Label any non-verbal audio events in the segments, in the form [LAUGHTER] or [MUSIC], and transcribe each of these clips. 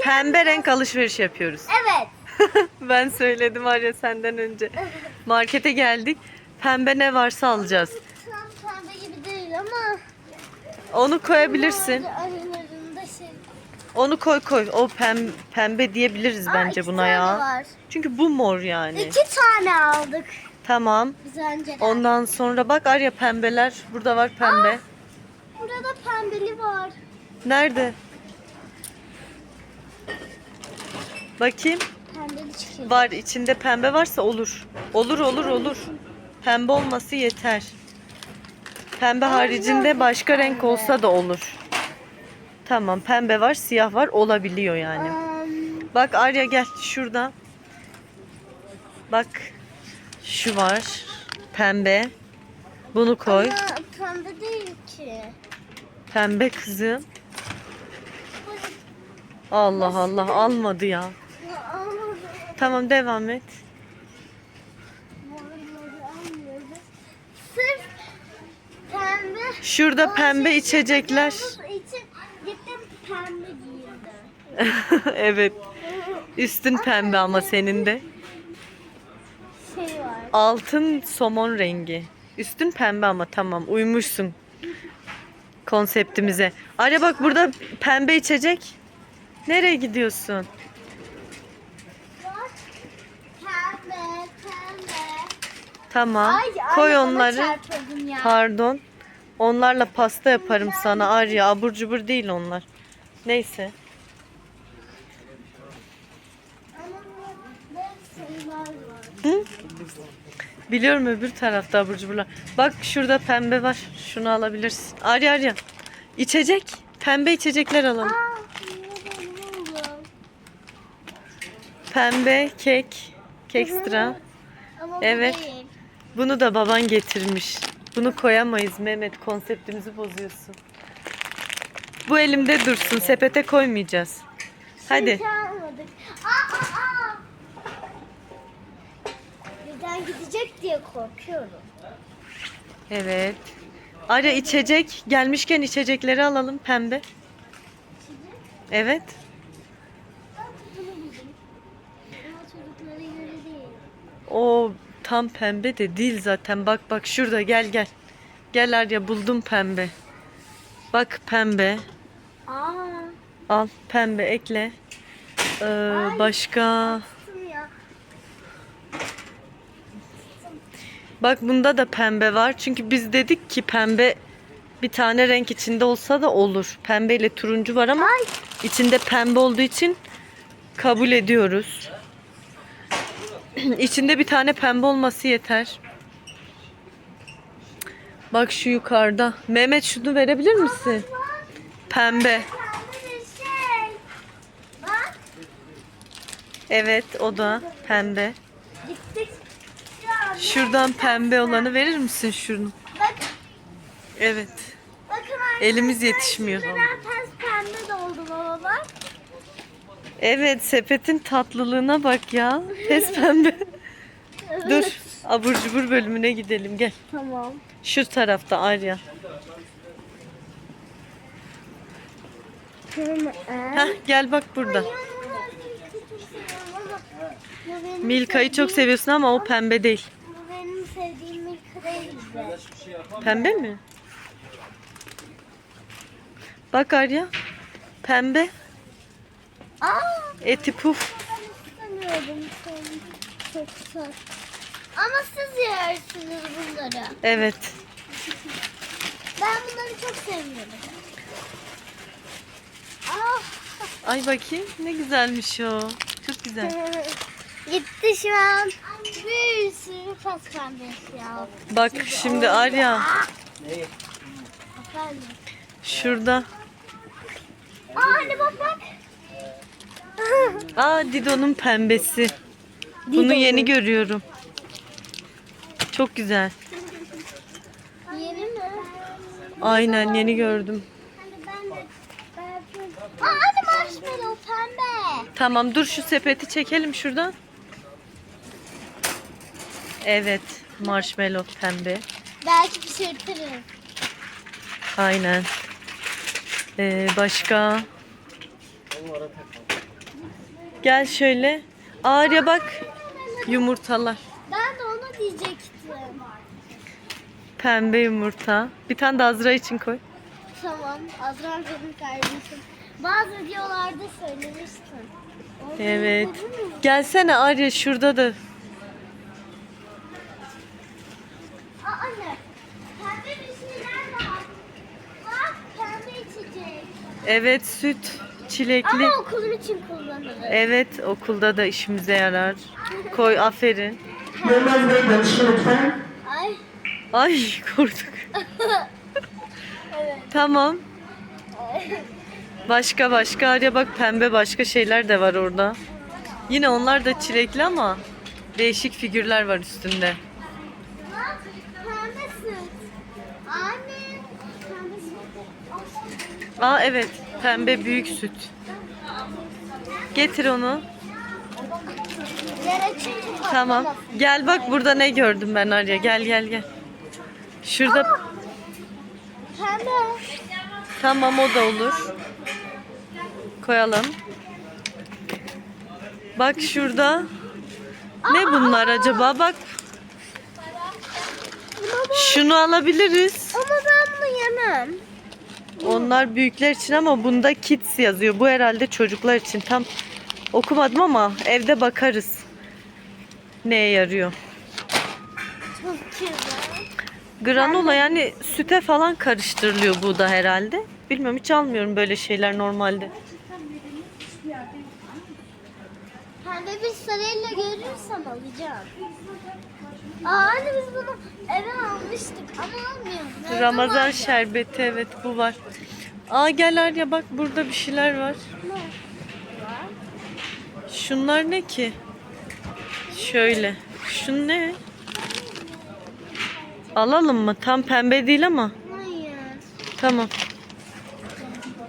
Pembe renk alışveriş yapıyoruz. Evet. [LAUGHS] ben söyledim var ya senden önce. Markete geldik. Pembe ne varsa alacağız. Tam pembe gibi değil ama. Onu koyabilirsin. Aralarında şey. Onu koy koy. O pem, pembe diyebiliriz Aa, bence iki buna tane ya. Var. Çünkü bu mor yani. İki tane aldık Tamam. biz önceden. Ondan sonra bak Arya pembeler. Burada var pembe. Burada pembeli var. Nerede? Bakayım. Çıkıyor. Var içinde pembe varsa olur. Olur olur olur. Pembe olması yeter. Pembe haricinde başka renk olsa da olur. Tamam pembe var siyah var olabiliyor yani. Bak Arya gel şurada. Bak şu var. Pembe. Bunu koy. ama pembe değil ki. Pembe kızım. Allah Allah almadı ya. Tamam devam et. Sırf pembe. Şurada pembe içecekler. için gittim pembe giyindim. [LAUGHS] evet. Üstün pembe ama senin de. Şey var. Altın somon rengi. Üstün pembe ama tamam uymuşsun konseptimize. Arya bak burada pembe içecek. Nereye gidiyorsun? Bak. Pembe, pembe. Tamam. Ay, ay, Koy bana onları. Pardon. Onlarla pasta yaparım sana Arya. Abur cubur değil onlar. Neyse. Hı? Biliyorum öbür tarafta abur cuburlar. Bak şurada pembe var. Şunu alabilirsin. Arya Arya. İçecek. Pembe içecekler alalım. Aa? Pembe kek. Kekstra. Evet. Bunu da baban getirmiş. Bunu koyamayız Mehmet. Konseptimizi bozuyorsun. Bu elimde dursun. Sepete koymayacağız. Hadi. Almadık. Aa, aa, aa. Birden gidecek diye korkuyorum. Evet. Arya içecek. Gelmişken içecekleri alalım pembe. Evet. O tam pembe de değil zaten. Bak bak şurada gel gel. Gel Arya buldum pembe. Bak pembe. Aa, Al pembe ekle. Ee, başka. kızım ya. Bak bunda da pembe var. Çünkü biz dedik ki pembe bir tane renk içinde olsa da olur. Pembe ile turuncu var ama Ay. içinde pembe olduğu için kabul ediyoruz. [CLEARS THROAT] içinde bir tane pembe olması yeter. Bak şu yukarıda. Mehmet şunu verebilir misin? Pembe. Evet o da pembe. Şuradan pembe olanı verir misin şunu? Evet. Elimiz yetişmiyor. Ben pembe doldum baba bak. Evet sepetin tatlılığına bak ya. Pes pembe. Dur abur cubur bölümüne gidelim gel. Tamam. Şu tarafta Arya. Heh, gel bak burada. Milka'yı çok seviyorsun ama o pembe değil. Bu benim sevdiğim Milka değil de. Pembe mi? Bak Arya. Pembe. Aa, Eti puf. Çok güzel. Ama siz yersiniz bunları. Evet. Ben bunları çok sevmiyorum. Ah. Ay bakayım ne güzelmiş o. Çok güzel. [LAUGHS] Gitti şu an. Bir sürü pembesi ya. Bak şimdi Arya Efendim. şurada. Aa anne bak bak. Aa Dido'nun pembesi. Bunu yeni görüyorum. Çok güzel. Yeni mi? Aynen yeni gördüm. Hani ben de ben yapıyorum. Aa anne marshmallow pembe. Tamam dur şu sepeti çekelim şuradan. Evet marshmallow pembe. Belki pişirtirim. Aynen. Ee, başka Gel şöyle. Arya bak. Yumurtalar. Ben de onu diyecektim. Pembe yumurta. Bir tane de Azra için koy. Tamam. Azra benim kardeşim. Bazı videolarda söylemiştin. Orada Evet. Gelsene Arya şurada da. Aa, anne. Pembe bir şeyler var. Bak pembe içecek. Evet süt. Çilekli. Ama okulum için kullanırım. Evet okulda da işimize yarar. Koy aferin. Ay. Ay korktuk. Evet. Tamam. [LAUGHS] Başka başka Arya bak pembe başka şeyler de var orada. Yine onlar da çilekli ama değişik figürler var üstünde. Aa evet pembe büyük süt. Getir onu. Tamam. Gel bak burada ne gördüm ben Arya. Gel gel gel. Şurada Pembe. tamam o da olur. Koyalım. Bak şurada. Ne bunlar acaba? Bak şunu alabiliriz. Ama ben bunu yemem. Onlar büyükler için ama bunda kids yazıyor. Bu herhalde çocuklar için. Tam okumadım ama evde bakarız. Neye yarıyor? Çok güzel. Granola yani süte falan karıştırılıyor bu da herhalde. Bilmiyorum hiç almıyorum böyle şeyler normalde. Pembe bir sarıyla görürsem alacağım. Aa anne biz bunu eve almıştık ama almıyoruz. Nerede Ramazan var ya? şerbeti evet bu var. Aa gel Arya bak burada bir şeyler var. Ne? Şunlar ne ki? Şöyle. Şu ne? Alalım mı? Tam pembe değil ama. Hayır. Tamam.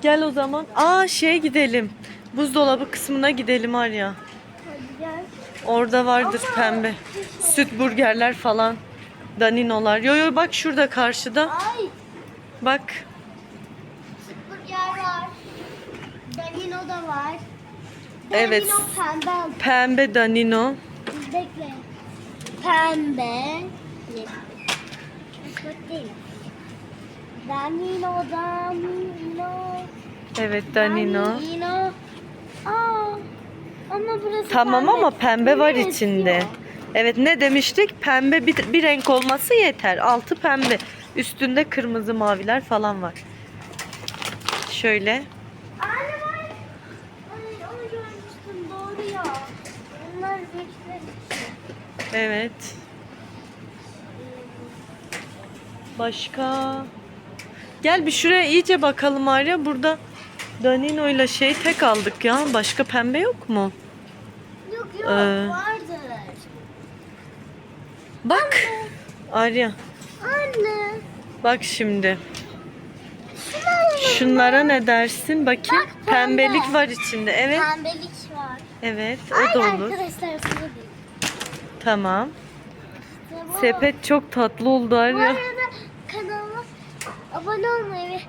Gel o zaman. Aa şeye gidelim. Buzdolabı kısmına gidelim Arya. Orada vardır pembe. Süt burgerler falan. Daninolar. Yo yo bak şurada karşıda. Ay Bak. burger var. Danino da var. Evet. Danino pembe al. Pembe Danino. Bekle. Pembe. Danino, Danino. Evet Danino. Danino. Aa. Ama burası Tamam ama pembe var Ne içinde. yazıyor? Evet ne demiştik? Pembe bir, bir renk olması yeter. Altı pembe. Üstünde kırmızı maviler falan var. Şöyle. Anne var. Ay onu görmüştüm doğru ya. Onlar büyükler için. Evet. Başka. Gel bir şuraya iyice bakalım Arya. Burada Danino ile şey tek aldık ya. Başka pembe yok mu? Yok Ee. vardır. Bak. Arya. Anne. Bak şimdi. Şunlara ne dersin? Bakayım. Bak, pembe. Pembelik var içinde. Evet. Pembelik var. Evet. O da olur. arkadaşlar size. Tamam. İşte bu. Sepet çok tatlı oldu Bu Arya. arada kanalıma abone olmayı ve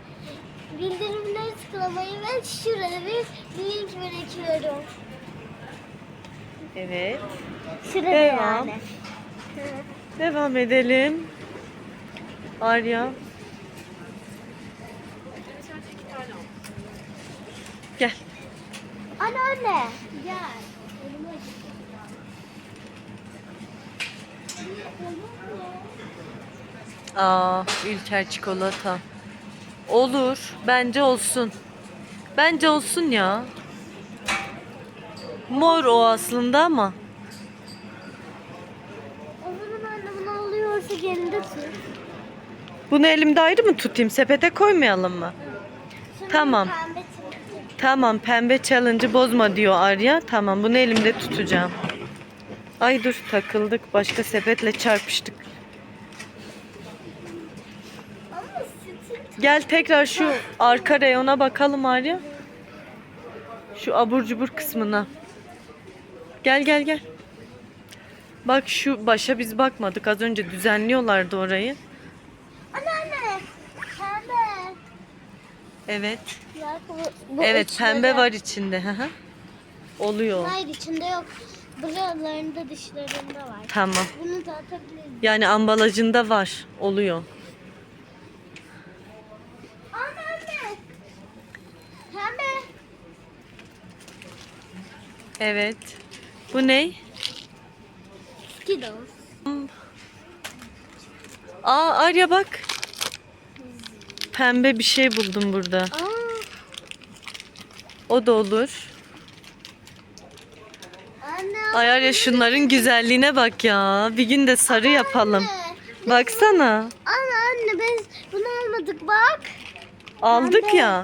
bildirimleri tıklamayı ve şuraya bir link bırakıyorum. Evet. Şurada Devam. yani. Devam edelim. Arya. Gel. Anne anne. Gel. Aa, Ülker çikolata. Olur. Bence olsun. Bence olsun ya. Mor o aslında ama. O zaman anne bunu alıyorsa elinde tut. Bunu elimde ayrı mı tutayım? Sepete koymayalım mı? Şimdi Tamam. Pembe. Tamam pembe challenge'ı bozma diyor Arya. Tamam bunu elimde tutacağım. Ay dur takıldık. Başka sepetle çarpıştık. Ama sütün Gel tekrar şu arka reyona bakalım Arya. Şu abur cubur kısmına. Gel gel gel. Bak şu başa biz bakmadık. Az önce düzenliyorlardı orayı. Anne anne. Pembe. Evet. Bak bu, bu Evet pembe var içinde. Oluyor. Hayır içinde yok. Buralarında dışlarında var. Tamam. Bunu da atabiliriz. Yani ambalajında var. Oluyor. Evet. Bu ne? Skittles. Aa Arya bak. Pembe bir şey buldum burada. Aa, O da olur. anne. Ay Arya şunların güzelliğine bak ya. Bir gün de sarı yapalım. Baksana. Anne anne biz bunu almadık bak. Aldık Pembe. ya.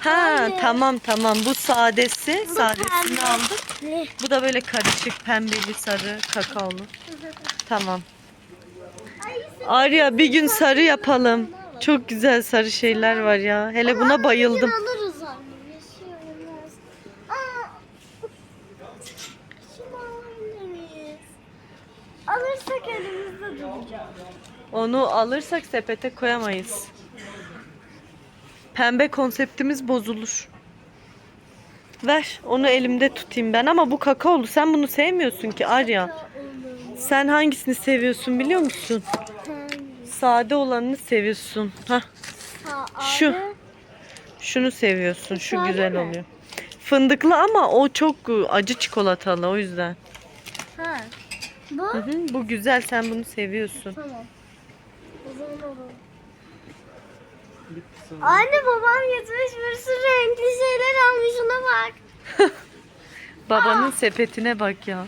Ha Hayır. tamam tamam. Bu sadesi. Bu Sadesini pembe. aldık. Ne? Bu da böyle karışık pembeli sarı kakaolu. Tamam. Arya bir gün sarı yapalım. Çok güzel sarı şeyler var ya. Hele Ama buna bayıldım. alırız anne. Bir şey olmaz. Aa, şunu? Alırsak elimizde duracak. Onu alırsak sepete koyamayız. Pembe konseptimiz bozulur. Ver onu elimde tutayım ben ama bu kakaolu sen bunu sevmiyorsun ki Arya. Sen hangisini seviyorsun biliyor musun? Sade olanını seviyorsun. Hah, Şu. şunu seviyorsun. Şu güzel oluyor. Fındıklı ama o çok acı çikolatalı o yüzden. Ha. Bu? Hı hı, bu güzel sen bunu seviyorsun. Tamam. O zaman olur. Anne babam getirmiş bir sürü renkli şeyler almış ona bak. [LAUGHS] Babanın sepetine bak ya.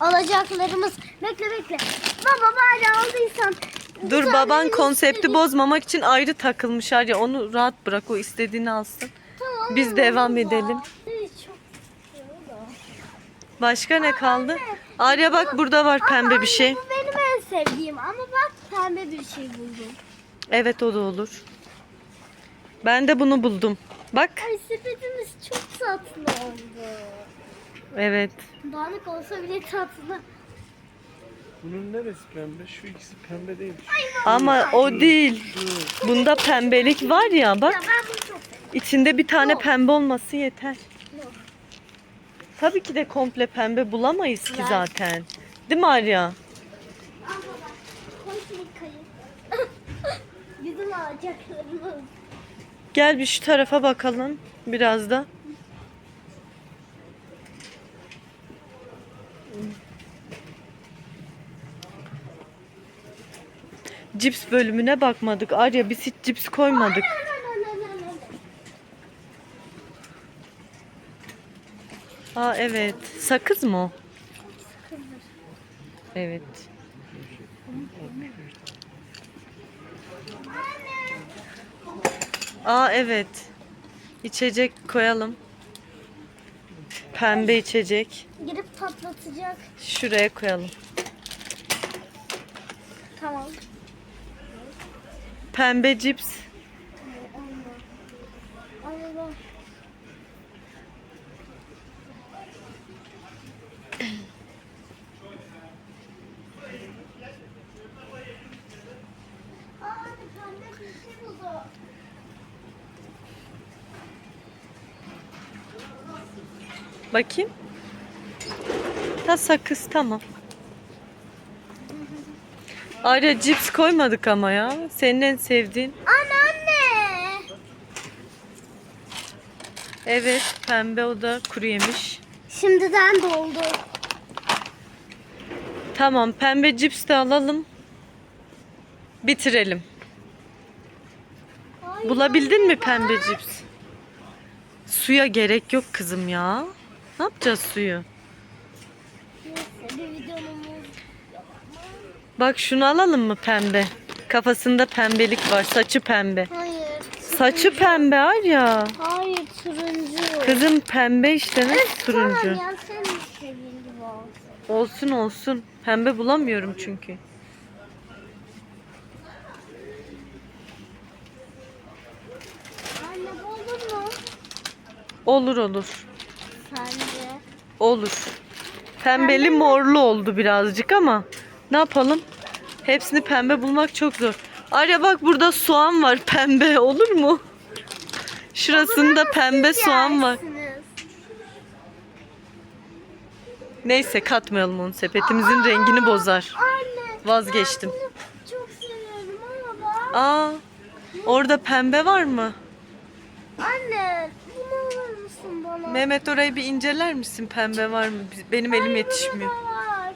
Alacaklarımız. Bekle bekle. Baba bari aldıysan. Dur baban konsepti sürü- bozmamak için ayrı takılmış ya. Onu rahat bırak o istediğini alsın. Tamam, Biz devam baba. edelim. Evet, çok istiyor da. Başka ne kaldı? Arya bak burada var Ama pembe anne, bir şey. Bu benim en sevdiğim ama bak pembe bir şey buldum. Evet o da olur. Ben de bunu buldum. Bak. Ay sepetimiz çok tatlı oldu. Evet. Dağınık olsa bile tatlı. Bunun neresi pembe? Şu ikisi pembe değil. Ama o değil. Bunda pembelik var ya Ya bak. ben bunu çok seviyorum. içinde bir tane Yok. pembe olması yeter. Yok. Tabii ki de komple pembe bulamayız ki zaten. Değil mi Arya? Koy [LAUGHS] alacaklarımız. Gel bir şu tarafa bakalım biraz da. Cips bölümüne bakmadık. Arya biz hiç cips koymadık. Aa evet. Sakız mı o? Evet. Aa evet. İçecek koyalım. Pembe içecek. Girip patlatacak. Şuraya koyalım. Tamam. Pembe cips. Allah. Aa, anne, pembe bir şey buldu. Bakayım. Ta sakız tamam. Arya cips koymadık ama ya. Senin en sevdiğin. Anne anne. Evet pembe o da kuru yemiş. Şimdiden doldu. Tamam pembe cips de alalım. Bitirelim. Ay, Bulabildin mi anne, pembe cips? Suya gerek yok kızım ya. Ne yapacağız suyu? Neyse bir videomuz. Bak şunu alalım mı pembe? Kafasında pembelik var. Saçı pembe. Hayır. Saçı pembe Arya. Hayır turuncu. Kızım pembe işte ne turuncu. Tamam ya sen istediğin gibi olsun. Olsun olsun. Pembe bulamıyorum çünkü. Anne buldun mu? Olur olur. Sence? Olur. Pembeli morlu oldu birazcık ama ne yapalım? Hepsini pembe bulmak çok zor. Arya bak burada soğan var pembe [LAUGHS] olur mu? Şurasında pembe soğan var. Neyse katmayalım onu sepetimizin rengini bozar. Vazgeçtim. Ben bunu çok seviyorum ama bak. Aa orada pembe var mı? Anne bunu alır mısın bana? Mehmet orayı bir inceler misin? Pembe var mı? Benim elim yetişmiyor. Burada var.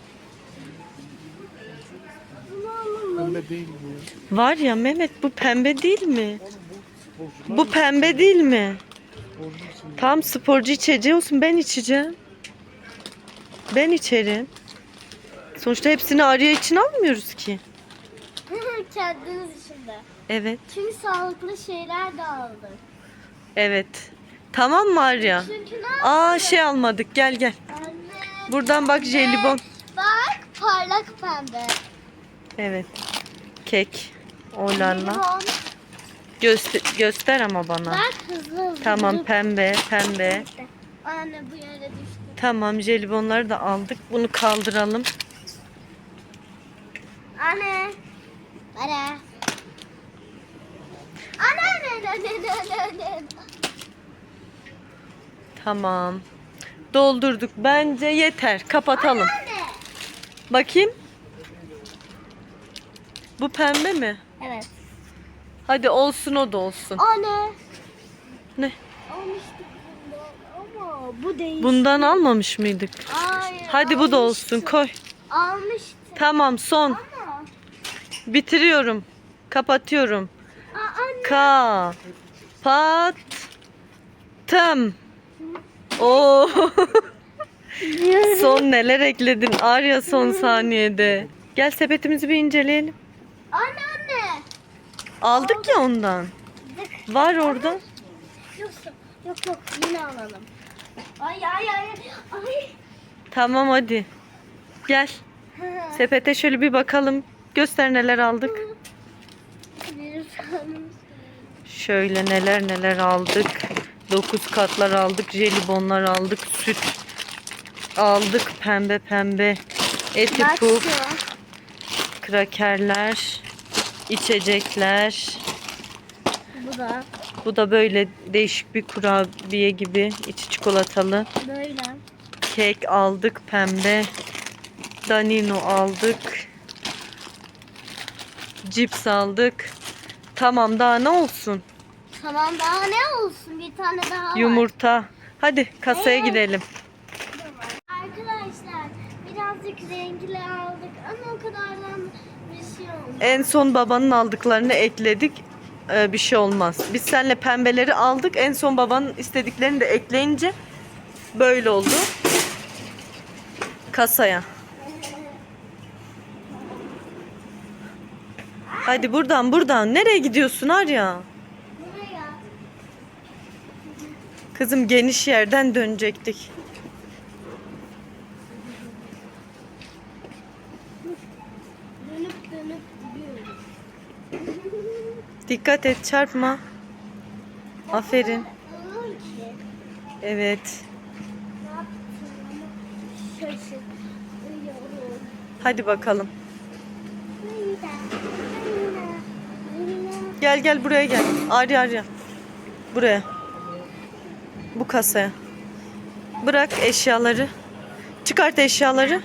Bunu alalım. Pembe değil ya. Var ya Mehmet bu pembe değil mi? Bu pembe değil mi? Tam sporcu içeceği olsun ben içeceğim. Ben içerim. Sonuçta hepsini Arya için almıyoruz ki. Kendiniz için de. Evet. Çünkü sağlıklı şeyler de aldık. Evet. Tamam mı Arya? Çünkü ne Aa şey almadık gel gel. Anne. Buradan bak jelibon. Bak parlak pembe. Evet. Kek. Jelibon. Göster, göster ama bana. Bak hızlı hızlı. Tamam pembe pembe. Anne bu yere düştü. Tamam jelibonları da aldık. Bunu kaldıralım. Anne. Anne. Anne anne anne anne anne anne. Tamam. Doldurduk. Bence yeter. Kapatalım. Anne. Bakayım. Bu pembe mi? Evet. Hadi olsun o da olsun. Anne. Ne? Almıştık bundan ama bu değil. Bundan almamış mıydık? Hayır. Hadi bu da olsun. Koy. Almıştık Tamam son. ama. Bitiriyorum. Kapatıyorum. Aa, anne. Kapattım. Oo. son neler ekledin Arya son saniyede. Gel sepetimizi bir inceleyelim. Anne anne. Aldık ya ondan. Var orada. Yoksa yok yok yine alalım. Ay ay ay ay. Tamam hadi. Gel. [LAUGHS] Sepete şöyle bir bakalım. Göster neler aldık. Şöyle neler neler aldık. 9 katlar aldık. Jelibonlar aldık. Süt aldık. Pembe pembe. Eti puf. Krakerler. içecekler. Bu da Bu da böyle değişik bir kurabiye gibi. içi çikolatalı. böyle. Kek aldık pembe. Danino aldık. Cips aldık. Tamam daha ne olsun? Tamam daha ne olsun bir tane daha var. Yumurta. Hadi kasaya Evet. gidelim. Arkadaşlar birazcık renkli aldık ama o kadardan bir şey olmadı. En son babanın aldıklarını ekledik. Ee, bir şey olmaz. Biz seninle pembeleri aldık. En son babanın istediklerini de ekleyince böyle oldu. Kasaya. Hadi buradan buradan. Nereye gidiyorsun Arya? Kızım geniş yerden dönecektik. Dikkat et çarpma. Aferin. Evet. Hadi bakalım. Gel gel buraya gel. Arya Arya. Buraya. Bu kasaya. Bırak eşyaları. Çıkart eşyaları.